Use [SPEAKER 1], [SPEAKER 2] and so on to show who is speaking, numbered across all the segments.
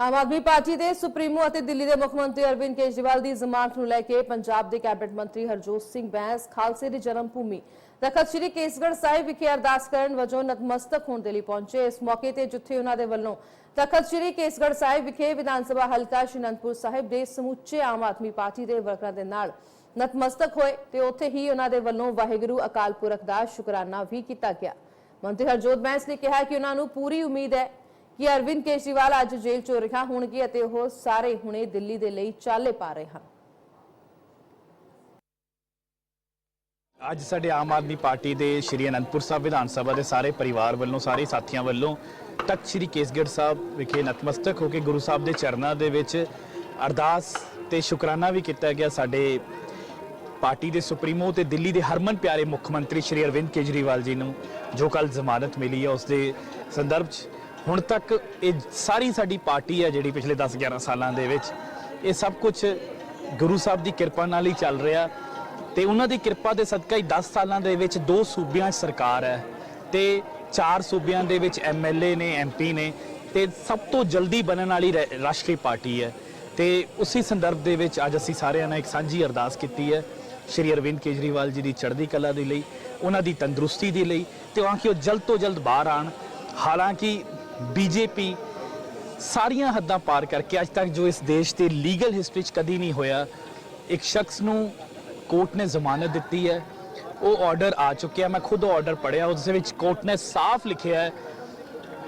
[SPEAKER 1] Aam Aadmi party ਦੇ supremo ਅਤੇ ਦਿੱਲੀ ਦੇ ਮੁੱਖ ਮੰਤਰੀ ਅਰਵਿੰਦ ਕੇਜਰੀਵਾਲ ਦੀ ਜ਼ਮਾਨਤ ਨੂੰ ਲੈ ਕੇ ਪੰਜਾਬ ਦੇ ਕੈਬਨਿਟ ਮੰਤਰੀ ਹਰਜੋਤ ਸਿੰਘ ਬੈਂਸ ਖਾਲਸੇ ਦੀ ਜਨਮ ਭੂਮੀ ਤਖਤ ਸ੍ਰੀ ਕੇਸਗੜ੍ਹ ਸਾਹਿਬ ਵਿਖੇ ਅਰਦਾਸ ਕਰਨ ਵਜੋਂ ਨਤਮਸਤਕ ਹੋਣ ਦੇ ਲਈ ਪਹੁੰਚੇ। ਇਸ ਮੌਕੇ ਤੇ ਜਿੱਥੇ ਉਹਨਾਂ ਦੇ ਵੱਲੋਂ ਤਖਤ ਸ੍ਰੀ ਕੇਸਗੜ੍ਹ ਸਾਹਿਬ ਵਿਖੇ ਵਿਧਾਨ ਸਭਾ ਹਲਕਾ ਸ਼੍ਰੀ ਅਨੰਦਪੁਰ ਸਾਹਿਬ ਦੇ ਸਮੁੱਚੇ ਆਮ ਆਦਮੀ ਪਾਰਟੀ ਦੇ ਵਰਕਰਾਂ ਦੇ ਨਾਲ ਨਤਮਸਤਕ ਹੋਏ ਤੇ ਉੱਥੇ ਹੀ ਉਹਨਾਂ ਦੇ ਵੱਲੋਂ ਵਾਹਿਗੁਰੂ ਅਕਾਲ ਪੁਰਖ ਦਾ ਸ਼ੁਕਰਾਨਾ ਵੀ ਕੀਤਾ ਗਿਆ। ਮੰਤਰੀ ਹਰਜੋਤ ਬੈਂਸ ਨੇ ਕਿਹਾ ਕਿ ਉਹਨਾਂ ਨੂੰ ਪੂਰੀ ਉਮੀਦ ਹੈ ਕਿ ਅਰਵਿੰਦ ਕੇਜਰੀਵਾਲ ਅੱਜ ਜੇਲ੍ਹ ਚੋਂ ਰਿਹਾ ਹੋਣਗੇ ਅਤੇ ਉਹ ਸਾਰੇ ਹੁਣੇ ਦਿੱਲੀ ਦੇ ਲਈ ਚਾਲੇ ਪਾ ਰਹੇ ਹਨ।
[SPEAKER 2] ਅੱਜ ਸਾਡੇ ਆਮ ਆਦਮੀ ਪਾਰਟੀ ਦੇ ਸ਼੍ਰੀ ਅਨੰਦਪੁਰ ਸਾਹਿਬ ਵਿਧਾਨ ਸਭਾ ਦੇ ਸਾਰੇ ਪਰਿਵਾਰ ਵੱਲੋਂ, ਸਾਰੇ ਸਾਥੀਆਂ ਵੱਲੋਂ ਤਖਤ ਸ਼੍ਰੀ ਕੇਸਗੜ੍ਹ ਸਾਹਿਬ ਵਿਖੇ ਨਤਮਸਤਕ ਹੋ ਕੇ ਗੁਰੂ ਸਾਹਿਬ ਦੇ ਚਰਨਾਂ ਦੇ ਵਿੱਚ ਅਰਦਾਸ ਤੇ ਸ਼ੁਕਰਾਨਾ ਵੀ ਕੀਤਾ ਗਿਆ। ਸਾਡੇ ਪਾਰਟੀ ਦੇ ਸੁਪਰੀਮੋ ਤੇ ਦਿੱਲੀ ਦੇ ਹਰਮਨ ਪਿਆਰੇ ਮੁੱਖ ਮੰਤਰੀ ਸ਼੍ਰੀ ਅਰਵਿੰਦ ਕੇਜਰੀਵਾਲ ਜੀ ਨੂੰ, ਜੋ ਕੱਲ ਜ਼ਮਾਨਤ ਮਿਲੀ ਹੈ, ਉਸ ਦੇ ਸੰਦਰਭ 'ਚ ਹੁਣ ਤੱਕ ਇਹ ਸਾਰੀ ਸਾਡੀ ਪਾਰਟੀ ਹੈ ਜਿਹੜੀ ਪਿਛਲੇ 10-11 ਸਾਲਾਂ ਦੇ ਵਿੱਚ, ਇਹ ਸਭ ਕੁਝ ਗੁਰੂ ਸਾਹਿਬ ਦੀ ਕਿਰਪਾ ਨਾਲ ਹੀ ਚੱਲ ਰਿਹਾ। ਤੇ ਉਹਨਾਂ ਦੀ ਕਿਰਪਾ ਦੇ ਸਦਕਾ ਹੀ 10 ਸਾਲਾਂ ਦੇ ਵਿੱਚ ਦੋ ਸੂਬਿਆਂ 'ਚ ਸਰਕਾਰ ਹੈ ਤੇ ਚਾਰ ਸੂਬਿਆਂ ਦੇ ਵਿੱਚ ਐਮਐਲਏ ਨੇ ਐਮਪੀ ਨੇ ਤੇ ਸਭ ਤੋਂ ਜਲਦੀ ਬਣਨ ਵਾਲੀ ਰਾ- ਰਾਸ਼ਟਰੀ ਪਾਰਟੀ ਹੈ। ਤੇ ਉਸੇ ਸੰਦਰਭ ਦੇ ਵਿੱਚ ਅੱਜ ਅਸੀਂ ਸਾਰਿਆਂ ਨੇ ਇੱਕ ਸਾਂਝੀ ਅਰਦਾਸ ਕੀਤੀ ਹੈ ਸ਼੍ਰੀ ਅਰਵਿੰਦ ਕੇਜਰੀਵਾਲ ਜੀ ਦੀ ਚੜ੍ਹਦੀ ਕਲਾ ਦੇ ਲਈ, ਉਹਨਾਂ ਦੀ ਤੰਦਰੁਸਤੀ ਦੇ ਲਈ ਤੇ ਤਾਂ ਕਿ ਉਹ ਜਲਦ ਤੋਂ ਜਲਦ ਬਾਹਰ ਆਣ ਹਾਲਾਂਕਿ ਬੀਜੇਪੀ ਸਾਰੀਆਂ ਹੱਦਾਂ ਪਾਰ ਕਰਕੇ ਅੱਜ ਤੱਕ ਜੋ ਇਸ ਦੇਸ਼ ਦੀ ਲੀਗਲ ਹਿਸਟਰੀ 'ਚ ਕਦੀ ਨਹੀਂ ਹੋਇਆ, ਇੱਕ ਸ਼ਖਸ ਨੂੰ ਕੋਰਟ ਨੇ ਜ਼ਮਾਨਤ ਦਿੱਤੀ ਹੈ। ਉਹ ਆਰਡਰ ਆ ਚੁੱਕਿਆ ਮੈਂ ਖੁਦ ਆਰਡਰ ਪੜਿਆ ਉਸ ਵਿੱਚ ਕੋਰਟ ਨੇ ਸਾਫ਼ ਲਿਖਿਆ ਹੈ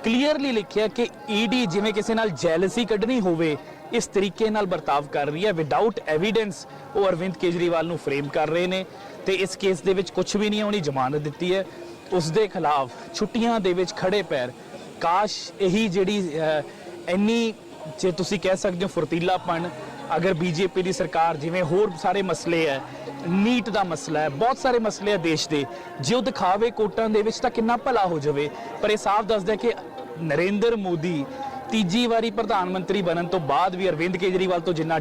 [SPEAKER 2] ਕਲੀਅਰਲੀ ਲਿਖਿਆ ਕਿ ਈਡੀ ਜਿਵੇਂ ਕਿਸੇ ਨਾਲ ਜੈਲਸੀ ਕੱਢਣੀ ਹੋਵੇ, ਇਸ ਤਰੀਕੇ ਨਾਲ ਵਰਤਾਵ ਕਰ ਰਹੀ ਹੈ। ਵਿਦਆਊਟ ਐਵੀਡੈਂਸ ਉਹ ਅਰਵਿੰਦ ਕੇਜਰੀਵਾਲ ਨੂੰ ਫਰੇਮ ਕਰ ਰਹੇ ਨੇ ਤੇ ਇਸ ਕੇਸ ਦੇ ਵਿੱਚ ਕੁਝ ਵੀ ਨਹੀਂ ਹੈ ਜ਼ਮਾਨਤ ਦਿੱਤੀ ਹੈ। ਉਸ ਦੇ ਖਿਲਾਫ ਛੁੱਟੀਆਂ ਦੇ ਵਿੱਚ ਖੜੇ ਪੈਰ ਕਾਸ਼ ਇਹੀ ਜਿਹੜੀ ਇੰਨੀ ਜੇ ਤੁਸੀਂ ਕਹਿ ਸਕਦੇ ਹੋ ਫੁਰਤੀਲਾਪਣ, ਅਗਰ ਬੀਜੇਪੀ ਦੀ ਸਰਕਾਰ ਜਿਵੇਂ ਹੋਰ ਸਾਰੇ ਮਸਲੇ ਹੈ, ਨੀਟ ਦਾ ਮਸਲਾ ਹੈ, ਬਹੁਤ ਸਾਰੇ ਮਸਲੇ ਹੈ ਦੇਸ਼ ਦੇ, ਜੇ ਉਹ ਦਿਖਾਵੇ ਕੋਟਾਂ ਦੇ ਵਿੱਚ ਤਾਂ ਕਿੰਨਾ ਭਲਾ ਹੋ ਜਾਵੇ। ਪਰ ਇਹ ਸਾਫ਼ ਦੱਸਦਾ ਕਿ ਨਰਿੰਦਰ ਮੋਦੀ ਤੀਜੀ ਵਾਰੀ ਪ੍ਰਧਾਨ ਮੰਤਰੀ ਬਣਨ ਤੋਂ ਬਾਅਦ ਵੀ ਅਰਵਿੰਦ ਕੇਜਰੀਵਾਲ ਤੋਂ ਜਿੰਨਾ